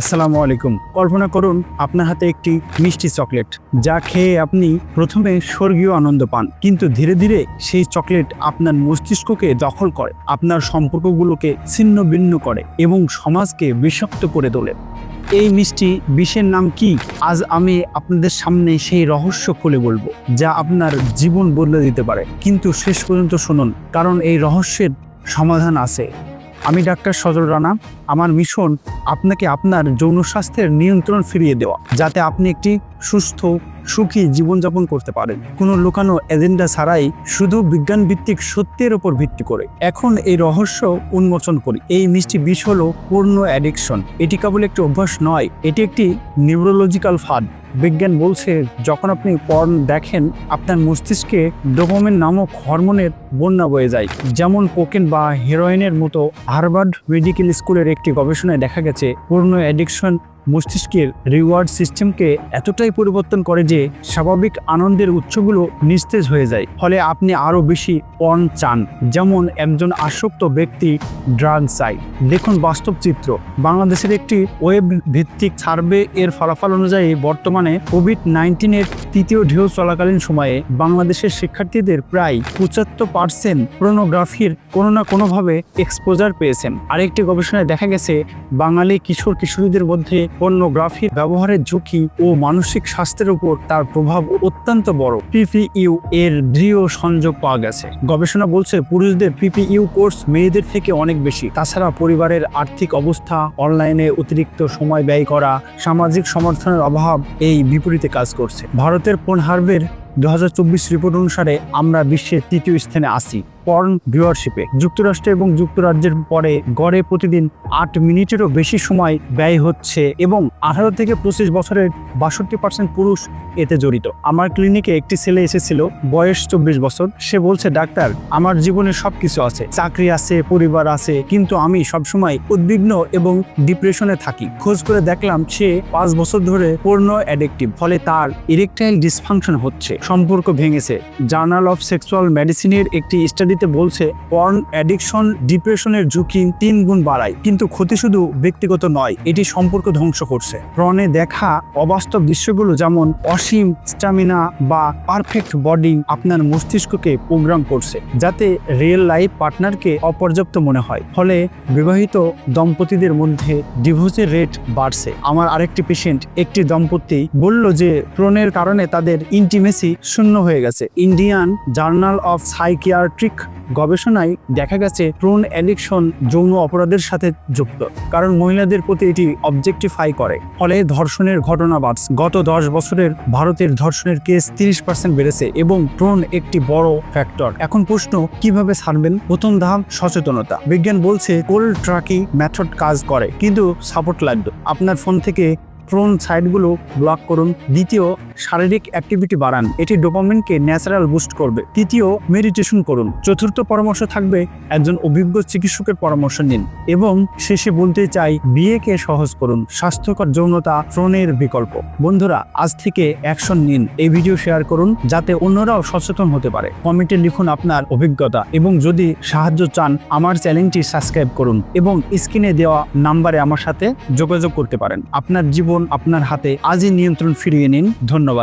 আসসালামু আলাইকুম। কল্পনা করুন, আপনার হাতে একটি মিষ্টি চকলেট, যা খেয়ে আপনি প্রথমে স্বর্গীয় আনন্দ পান। কিন্তু ধীরে ধীরে সেই চকলেট আপনার মস্তিষ্ককে দখল করে, আপনার সম্পর্কগুলোকে ছিন্ন ভিন্ন করে এবং সমাজকে বিষাক্ত করে তোলে। এই মিষ্টি বিষের নাম কি? আজ আমি আপনাদের সামনে সেই রহস্য খুলে বলব, যা আপনার জীবন বদলে দিতে পারে। কিন্তু শেষ পর্যন্ত শুনুন, কারণ এই রহস্যের সমাধান আছে। আমি ডাক্তার সজল রানা, আমার মিশন আপনাকে আপনার যৌন স্বাস্থ্যের নিয়ন্ত্রণ ফিরিয়ে দেওয়া, যাতে আপনি একটি সুস্থ, সুখী জীবনযাপন করতে পারেন। কোনো লুকানো এজেন্ডা ছাড়াই শুধু বিজ্ঞান ভিত্তিক সত্যের উপর ভিত্তি করে। এখন এই রহস্য উন্মোচন করি। এই মিষ্টি বিষ হলো পূর্ণ অ্যাডিকশন এটি কেবল একটি অভ্যাস নয়, এটি একটি নিউরোলজিক্যাল ফাঁদ বিজ্ঞান বলছে, যখন আপনি পর্ন দেখেন, আপনার মস্তিষ্কে ডোপামিন নামক হরমোনের বন্যা বয়ে যায়। যেমন কোকেন বা হিরোইনের মতো হার্ভার্ড মেডিকেল স্কুলের একটি গবেষণায় দেখা গেছে, পূর্ণ অ্যাডিকশন মস্তিষ্কের রিওয়ার্ড সিস্টেমকে এতটাই পরিবর্তন করে যে স্বাভাবিক আনন্দের উৎসগুলো নিস্তেজ হয়ে যায়। ফলে আপনি আরও বেশি পর্ন চান। যেমন একজন আসক্ত ব্যক্তি ড্রাগ চাই দেখুন বাস্তব চিত্র। বাংলাদেশের একটি ওয়েব ভিত্তিক সার্ভে এর ফলাফল অনুযায়ী বর্তমানে কোভিড নাইন্টিনের তৃতীয় ঢেউ চলাকালীন সময়ে বাংলাদেশের শিক্ষার্থীদের প্রায় পঁচাত্তর পার্সেন্ট প্রোনোগ্রাফির কোনো না কোনোভাবে এক্সপোজার পেয়েছেন। আরেকটি গবেষণায় দেখা গেছে, বাঙালি কিশোর কিশোরীদের মধ্যে পর্নোগ্রাফির ব্যবহারের ঝুঁকি ও মানসিক স্বাস্থ্যের উপর তার প্রভাব অত্যন্ত বড়। পিপিইউ এর দৃঢ় সংযোগ পাওয়া গেছে। গবেষণা বলছে পুরুষদের পিপিইউ কোর্স মেয়েদের থেকে অনেক বেশি। তাছাড়া পরিবারের আর্থিক অবস্থা, অনলাইনে অতিরিক্ত সময় ব্যয় করা, সামাজিক সমর্থনের অভাব এই বিপরীতে কাজ করছে। ভারতের পর্নহার্বের দু রিপোর্ট অনুসারে আমরা বিশ্বের তৃতীয় স্থানে আসি পর্ন ভিউয়ারশিপে যুক্তরাষ্ট্র এবং যুক্তরাজ্যের পরে গড়ে প্রতিদিন আট মিনিটেরও বেশি সময় ব্যয় হচ্ছে এবং আঠারো থেকে পঁচিশ বছরের বাষট্টি পার্সেন্ট পুরুষ এতে জড়িত। আমার ক্লিনিকে একটি ছেলে এসেছিল, বয়স চব্বিশ বছর। সে বলছে, ডাক্তার, আমার জীবনে সব কিছু আছে। চাকরি আছে, পরিবার আছে, কিন্তু আমি সবসময় উদ্বিগ্ন এবং ডিপ্রেশনে থাকি। খোঁজ করে দেখলাম সে পাঁচ বছর ধরে পূর্ণ অ্যাডিকটিভ, ফলে তার ইরেকটাইল ডিসফাংশন হচ্ছে, সম্পর্ক ভেঙেছে। জার্নাল অফ সেক্সুয়াল মেডিসিনের একটি স্টাডিতে বলছে পর্ন অ্যাডিকশন ডিপ্রেশনের ঝুঁকি তিন গুণ বাড়ায়, কিন্তু ক্ষতি শুধু ব্যক্তিগত নয়, এটি সম্পর্ক ধ্বংস করছে। প্রণে দেখা অবাস্তব দৃশ্যগুলো যেমন অসীম স্টামিনা বা পারফেক্ট বডি আপনার মস্তিষ্ককে প্রোগ্রাম করছে, যাতে রিয়েল লাইফ পার্টনারকে অপর্যাপ্ত মনে হয়। ফলে বিবাহিত দম্পতিদের মধ্যে ডিভোর্সের রেট বাড়ছে। আমার আরেকটি পেশেন্ট একটি দম্পতি, বলল যে প্রণের কারণে তাদের ইন্টিমেসি শূন্য হয়ে গেছে। ইন্ডিয়ান জার্নাল অফ সাইকিয়াট্রিক গবেষণায় দেখা গেছে প্রোন অ্যাডিকশন যৌন অপরাধের সাথে যুক্ত, কারণ মহিলাদের প্রতি এটি অবজেক্টিফাই করে। ফলে ধর্ষণের ঘটনা বাড়ছে। গত দশ বছরের ভারতের ধর্ষণের কেস তিরিশ পার্সেন্ট বেড়েছে এবং প্রোন একটি বড় ফ্যাক্টর এখন প্রশ্ন, কীভাবে ছাড়বেন? প্রথম ধাপ, সচেতনতা। বিজ্ঞান বলছে কোল্ড ট্রাকি মেথড কাজ করে, কিন্তু সাপোর্ট লাগবে। আপনার ফোন থেকে প্রোন সাইটগুলো ব্লক করুন। দ্বিতীয়, শারীরিক অ্যাক্টিভিটি বাড়ান। এটি ডোপামিনকে ন্যাচারাল বুস্ট করবে। তৃতীয়, মেডিটেশন করুন। চতুর্থ পরামর্শ থাকবে, একজন অভিজ্ঞ চিকিৎসকের পরামর্শ নিন। এবং শেষে বলতে চাই, বিয়েকে সহজ করুন। স্বাস্থ্যকর যৌনতা প্রণের বিকল্প। বন্ধুরা, আজ থেকে অ্যাকশন নিন। এই ভিডিও শেয়ার করুন, যাতে অন্যরাও সচেতন হতে পারে। কমেন্টে লিখুন আপনার অভিজ্ঞতা। এবং যদি সাহায্য চান, আমার চ্যানেলটি সাবস্ক্রাইব করুন। এবং স্ক্রিনে দেওয়া নাম্বারে আমার সাথে যোগাযোগ করতে পারেন। আপনার জীবন আপনার হাতে আজই নিয়ন্ত্রণ ফিরিয়ে নিন। ধন্যবাদ।